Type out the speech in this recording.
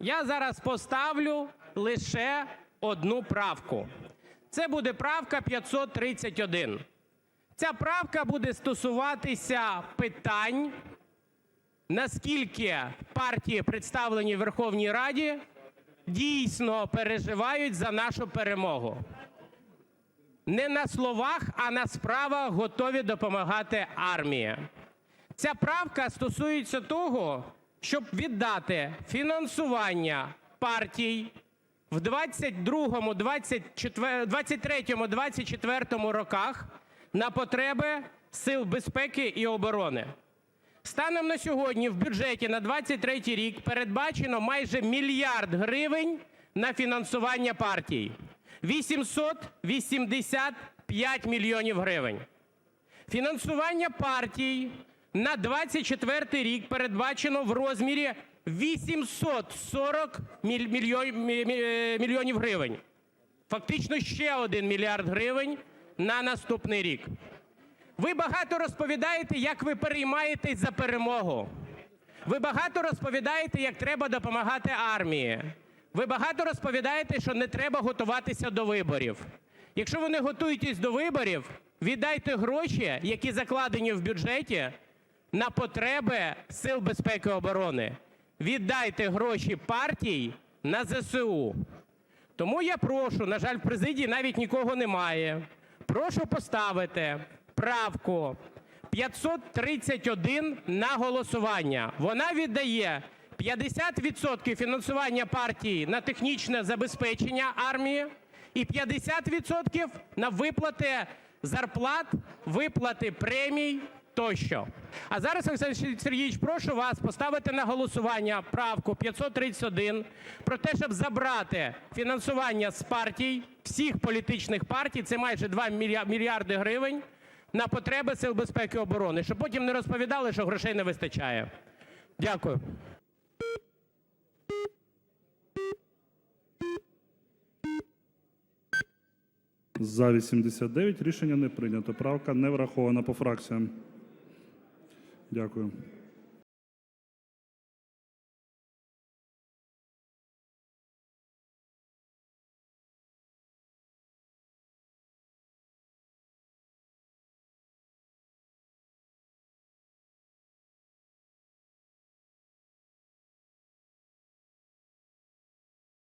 Я зараз поставлю лише одну правку. Це буде правка 531. Ця правка буде стосуватися питань, наскільки партії, представлені в Верховній Раді, дійсно переживають за нашу перемогу. Не на словах, а на справах готові допомагати армії. Ця правка стосується того, щоб віддати фінансування партій в 22-му, 24 23-му, 24-му роках на потреби сил безпеки і оборони. Станом на сьогодні в бюджеті на 23 рік передбачено майже мільярд гривень на фінансування партій. 885 мільйонів гривень. Фінансування партій на 24 рік передбачено в розмірі 840 міль- мільйон- мі- мі- мільйонів гривень. Фактично ще 1 мільярд гривень на наступний рік. Ви багато розповідаєте, як ви переймаєтесь за перемогу. Ви багато розповідаєте, як треба допомагати армії. Ви багато розповідаєте, що не треба готуватися до виборів. Якщо ви не готуєтесь до виборів, віддайте гроші, які закладені в бюджеті, на потреби сил безпеки і оборони. Віддайте гроші партій на ЗСУ. Тому я прошу, на жаль, в президії навіть нікого немає. Прошу поставити правку 531 на голосування. Вона віддає 50% фінансування партії на технічне забезпечення армії і 50% на виплати зарплат, виплати премій тощо. А зараз, Олександр Сергійович, прошу вас поставити на голосування правку 531 про те, щоб забрати фінансування з партій, всіх політичних партій, це майже 2 мільярди гривень, на потреби сил безпеки і оборони, щоб потім не розповідали, що грошей не вистачає. Дякую. За 89 рішення не прийнято. Правка не врахована по фракціям. Дякую.